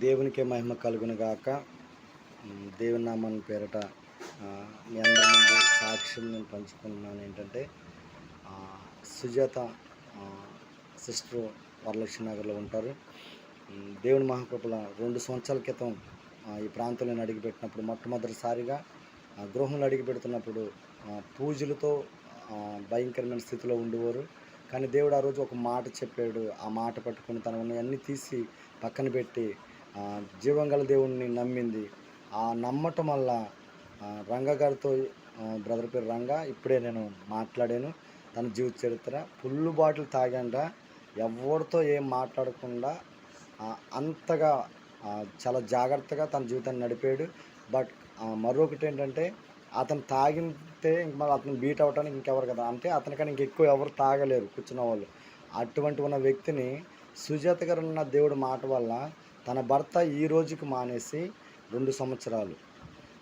దేవునికి మహిమ కలుగును గాక దేవుని నామని పేరట మీ అందరి ముందు సాక్ష్యం నేను పంచుకున్నాను ఏంటంటే సుజాత సిస్టర్ వరలక్ష్మి నగర్లో ఉంటారు దేవుని మహాకృపల రెండు సంవత్సరాల క్రితం ఈ ప్రాంతంలో నేను అడిగిపెట్టినప్పుడు మొట్టమొదటిసారిగా ఆ, గృహంలో అడిగిపెడుతున్నప్పుడు పూజలతో భయంకరమైన స్థితిలో ఉండేవారు కానీ దేవుడు ఆ రోజు ఒక మాట చెప్పాడు. ఆ మాట పట్టుకుని తన ఉన్నవన్నీ తీసి పక్కన పెట్టి ఆ, జీవం గల దేవుణ్ణి నమ్మింది. ఆ నమ్మటం వల్ల రంగ గారితో బ్రదర్ పేరు రంగ ఇప్పుడే నేను మాట్లాడాను. తన జీవిత చరిత్ర ఫుల్ బాటిల్ తాగాండ ఎవరితో ఏం మాట్లాడకుండా అంతగా చాలా జాగ్రత్తగా తన జీవితాన్ని నడిపాడు. బట్ మరొకటి ఏంటంటే అతను తాగితే ఇంక మళ్ళీ అతను బీట్ అవ్వడానికి ఇంకెవరు కదా అంటే అతనికన్నా ఇంకెక్కువ ఎవరు తాగలేరు కూర్చున్న వాళ్ళు అటువంటి ఉన్న వ్యక్తిని సుజాత గారు ఉన్న దేవుడి మాట వల్ల తన భర్త ఈ రోజుకి మానేసి రెండు సంవత్సరాలు.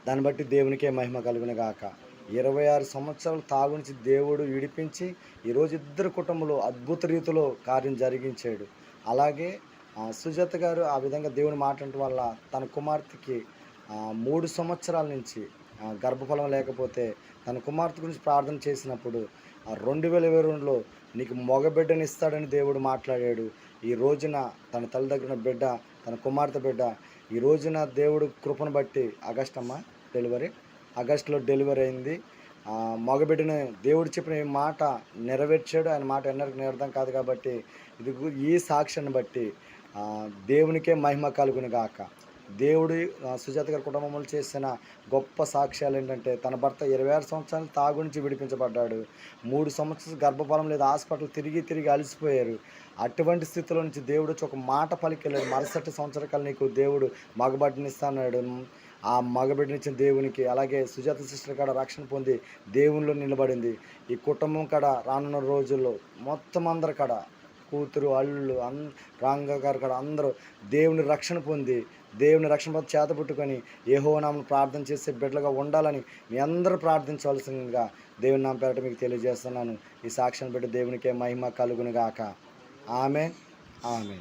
దాన్ని బట్టి దేవునికే మహిమ కలిగిన గాక. ఇరవై ఆరు సంవత్సరాలు తాగునిచి దేవుడు విడిపించి ఈరోజు ఇద్దరు కుటుంబంలో అద్భుత రీతిలో కార్యం జరిగించాడు. అలాగే సుజాత గారు ఆ విధంగా దేవుని మాట వల్ల తన కుమార్తెకి మూడు సంవత్సరాల నుంచి గర్భఫలం లేకపోతే తన కుమార్తె గురించి ప్రార్థన చేసినప్పుడు ఆ రెండు వేల ఇరవై రెండులో నీకు మగబిడ్డని ఇస్తాడని దేవుడు మాట్లాడాడు. ఈ రోజున తన తల్లి దగ్గర బిడ్డ తన కుమార్తె బిడ్డ ఈ రోజున దేవుడు కృపను బట్టి ఆగస్ట్ అమ్మ డెలివరీ? ఆగస్టులో డెలివరీ అయింది. మగబిడ్డని దేవుడు చెప్పిన ఈ మాట నెరవేర్చాడు. ఆయన మాట ఎన్నరికి నేర్థం కాదు కాబట్టి ఇది ఈ సాక్ష్యాన్ని బట్టి దేవునికే మహిమ కలుగును గాక. దేవుడి సుజాత గారి కుటుంబంలో చేసిన గొప్ప సాక్ష్యాలు ఏంటంటే తన భర్త ఇరవై ఆరు సంవత్సరాలు తాగు నుంచి విడిపించబడ్డాడు. మూడు సంవత్సరాలు గర్భఫలం లేదా హాస్పిటల్ తిరిగి తిరిగి అలసిపోయారు. అటువంటి స్థితిలో నుంచి దేవుడు వచ్చి ఒక మాట పలికెళ్ళాడు. మరుసటి సంవత్సరాలు నీకు దేవుడు మగబడ్డనిస్తాడు ఆ మగబిడ్డనిచ్చిన దేవునికి అలాగే సుజాత సిస్టర్ కాడ రక్షణ పొంది దేవునిలో నిలబడింది. ఈ కుటుంబం కాడ రానున్న రోజుల్లో మొత్తం అందరి కాడ కూతురు అల్లుళ్ళు అన్ రాంగగారు కాడ అందరూ దేవుని రక్షణ పొంది దేవుని రక్షణ పొంది చేత పుట్టుకొని ఏహోనామను ప్రార్థన చేసే బిడ్డలుగా ఉండాలని మీ అందరూ ప్రార్థించవలసిందిగా దేవుని నామ పేరట మీకు తెలియజేస్తున్నాను. ఈ సాక్ష్యాన్ని బట్టి దేవునికే మహిమ కలుగునుగాక. ఆమె ఆమె